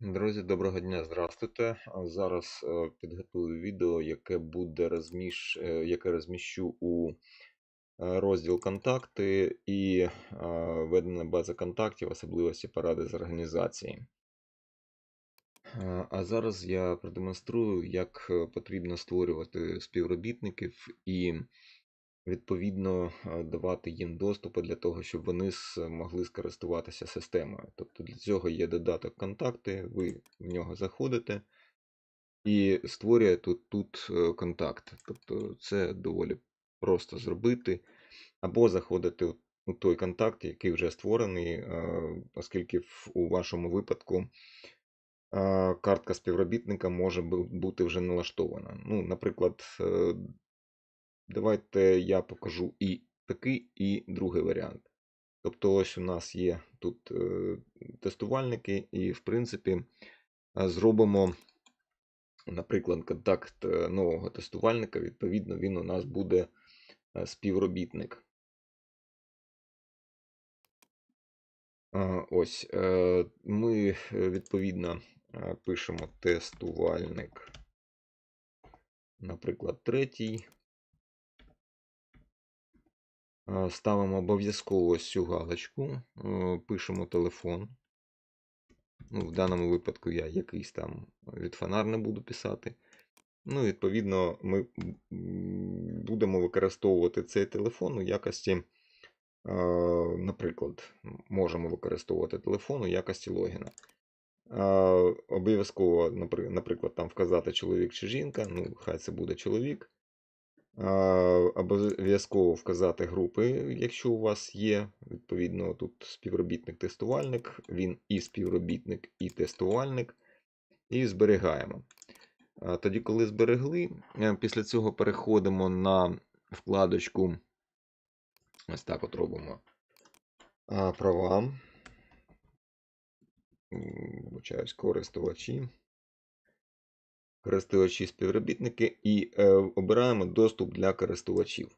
Друзі, доброго дня, здравствуйте. Зараз е, підготую відео, яке буде розміщ... е, яке розміщу у е, розділ контакти і ведена база контактів, особливості поради з організації. А зараз я продемонструю, як потрібно створювати співробітників і відповідно е, давати їм доступи для того, щоб вони могли скористуватися системою. Тобто для цього є додаток контакти, ви в нього заходите і створюєте тут, тут е, контакт. Тобто це доволі просто зробити. Або заходити у- той контакт, який вже створений, е, оскільки у вашому випадку картка співробітника може бути вже налаштована. Ну, наприклад, Давайте я покажу і такий, і другий варіант. Тобто, ось у нас є тут е, тестувальники, і, в принципі, зробимо, наприклад, контакт е, нового тестувальника. Відповідно, він у нас буде е, співробітник. Ось ми відповідно пишемо тестувальник, наприклад, третій. Е, Ставимо обов'язково цю галочку, е, пишемо телефон. Ну, в даному випадку я якийсь там від фонар не буду писати. Ну, відповідно, ми будемо використовувати цей телефон у якості, е, наприклад, можемо використовувати телефон у якості логіна. Обов'язково, наприклад, там вказати чоловік чи жінка, ну, хай це буде чоловік. Обов'язково вказати групи, якщо у вас є. Відповідно, тут співробітник-тестувальник, він і співробітник, і тестувальник. І зберігаємо. Тоді, коли зберегли, е, після цього переходимо на вкладочку. Ось так от робимо права. Вибачаюсь, користувачі. Користувачі співробітники і е, обираємо доступ для користувачів.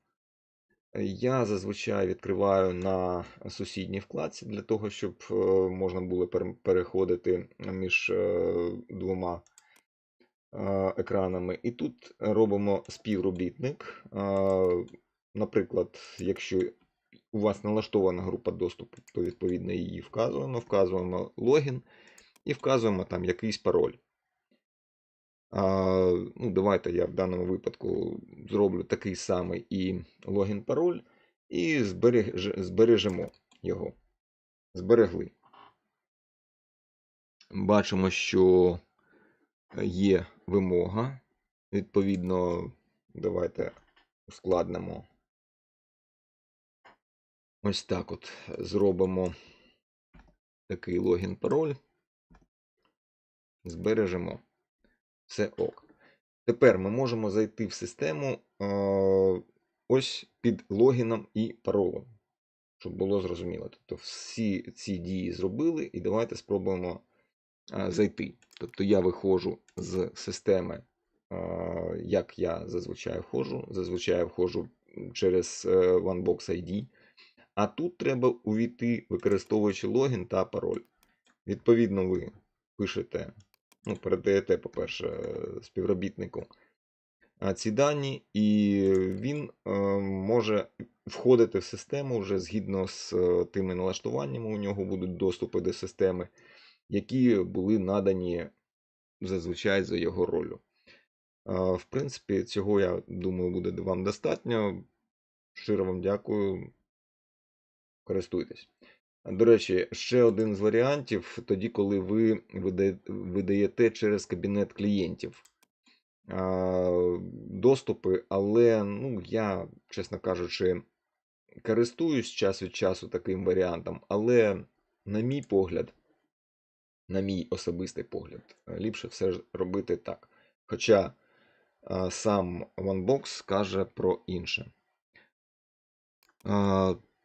Я зазвичай відкриваю на сусідній вкладці для того, щоб е, можна було переходити між е, двома екранами. І тут робимо співробітник. Наприклад, якщо у вас налаштована група доступу, то відповідно її вказуємо, вказуємо логін і вказуємо там якийсь пароль. Ну, давайте я в даному випадку зроблю такий самий і логін-пароль, і збереж, збережемо його. Зберегли. Бачимо, що є вимога. Відповідно, давайте ускладнимо. Ось так от зробимо такий логін-пароль. Збережемо. Все ок. Тепер ми можемо зайти в систему е, ось під логіном і паролем, щоб було зрозуміло. Тобто всі ці дії зробили, і давайте спробуємо е, зайти. Тобто я виходжу з системи, е, як я зазвичай входжу. Зазвичай входжу через OneBox ID. А тут треба увійти, використовуючи логін та пароль. Відповідно, ви пишете ну, передаєте, по-перше, співробітнику ці дані, і він е, може входити в систему вже згідно з е, тими налаштуваннями. У нього будуть доступи до системи, які були надані зазвичай за його ролью. Е, в принципі, цього, я думаю, буде вам достатньо. Щиро вам дякую. Користуйтесь. До речі, ще один з варіантів тоді, коли ви видаєте через кабінет клієнтів доступи, але ну, я, чесно кажучи, користуюсь час від часу таким варіантом, але, на мій погляд, на мій особистий погляд, ліпше все ж робити так. Хоча сам OneBox каже про інше.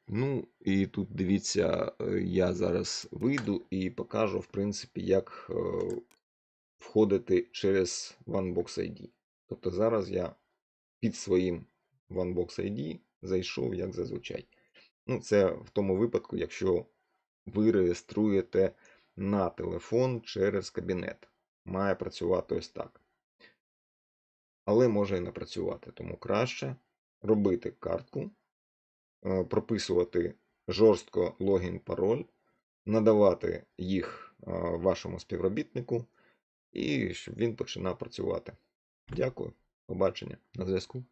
Ну, і тут дивіться, е, я зараз вийду і покажу, в принципі, як е, входити через OneBox ID. Тобто зараз я під своїм OneBox ID зайшов, як зазвичай. Ну, це в тому випадку, якщо ви реєструєте на телефон через кабінет. Має працювати ось так. Але може і не працювати, тому краще робити картку, прописувати жорстко логін, пароль, надавати їх е, вашому співробітнику і щоб він починав працювати. Дякую. Побачення на зв'язку.